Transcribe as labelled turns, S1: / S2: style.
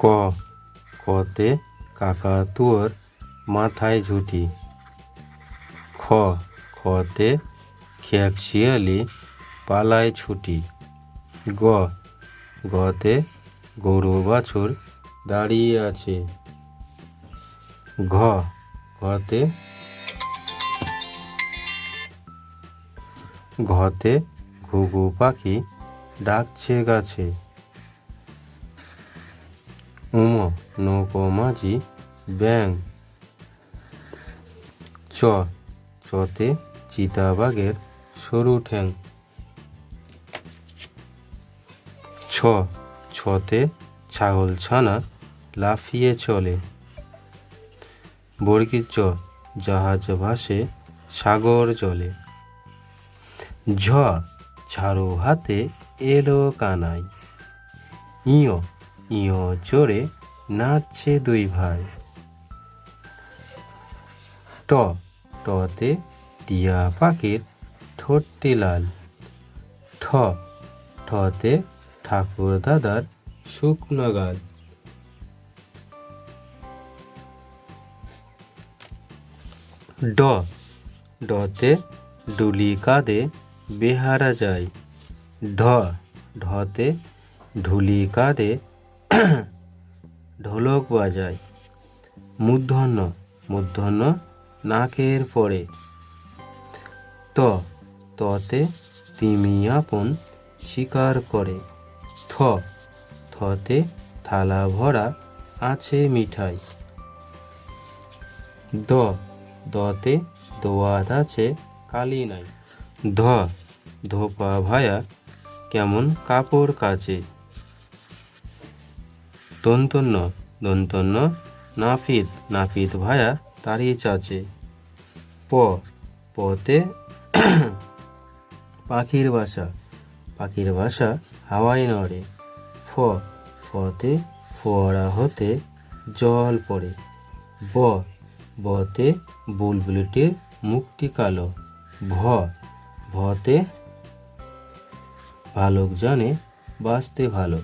S1: ক, কতে কাকাতুয়ার মাথায় ঝুঁটি। খ খতে খেয়াক শিয়ালি পালায় ছুটি। গ, গতে গরু বাছুর দাঁড়িয়ে আছে। ঘ ঘতে ঘতে ঘুঘু পাখি ডাকছে গাছে। উম নৌকো মাঝি ব্যাং চ চতে চিতাবাঘের সরু ঠ্যাং ছ ছতে ছাগল ছানা লাফিয়ে চলে বর্গীর চ জাহাজ ভাসে সাগর জলে ঝ ঝাড়ু হাতে এলো কানাই ইয় ইয় জোরে নাচছে দুই ভাই। ট টতে টিয়া পাখির ঠোঁটটি লাল। ঠ ঠতে ঠাকুর দাদার শুকনো গাল। ড ডতে ডুলি কাঁদে বেহারা যায়। ঢ ঢতে ঢুলি কাঁদে ঢোলক বাজায়। মূর্ধন্য মূর্ধন্য নাকের পরে। ত, ততে তিমি আপন শিকার করে। থ, থতে থালা ভরা আছে মিঠাই। দ, দতে দোয়াত আছে কালি নাই। ধ, ধোপা ভায়া কেমন কাপড় কাচে। দন্তন্য দন্তন্য, নাফিত নাফিত ভায়া তারি চাচে। প, পতে পাখির বাসা পাখির বাসা হাওয়ায় নড়ে। ফ, ফতে ফোয়ারা হতে জল পড়ে। ব, বতে বুলবুলিটির মুখটি কালো। ভ, ভতে ভালুক জানে বাঁচতে ভালো।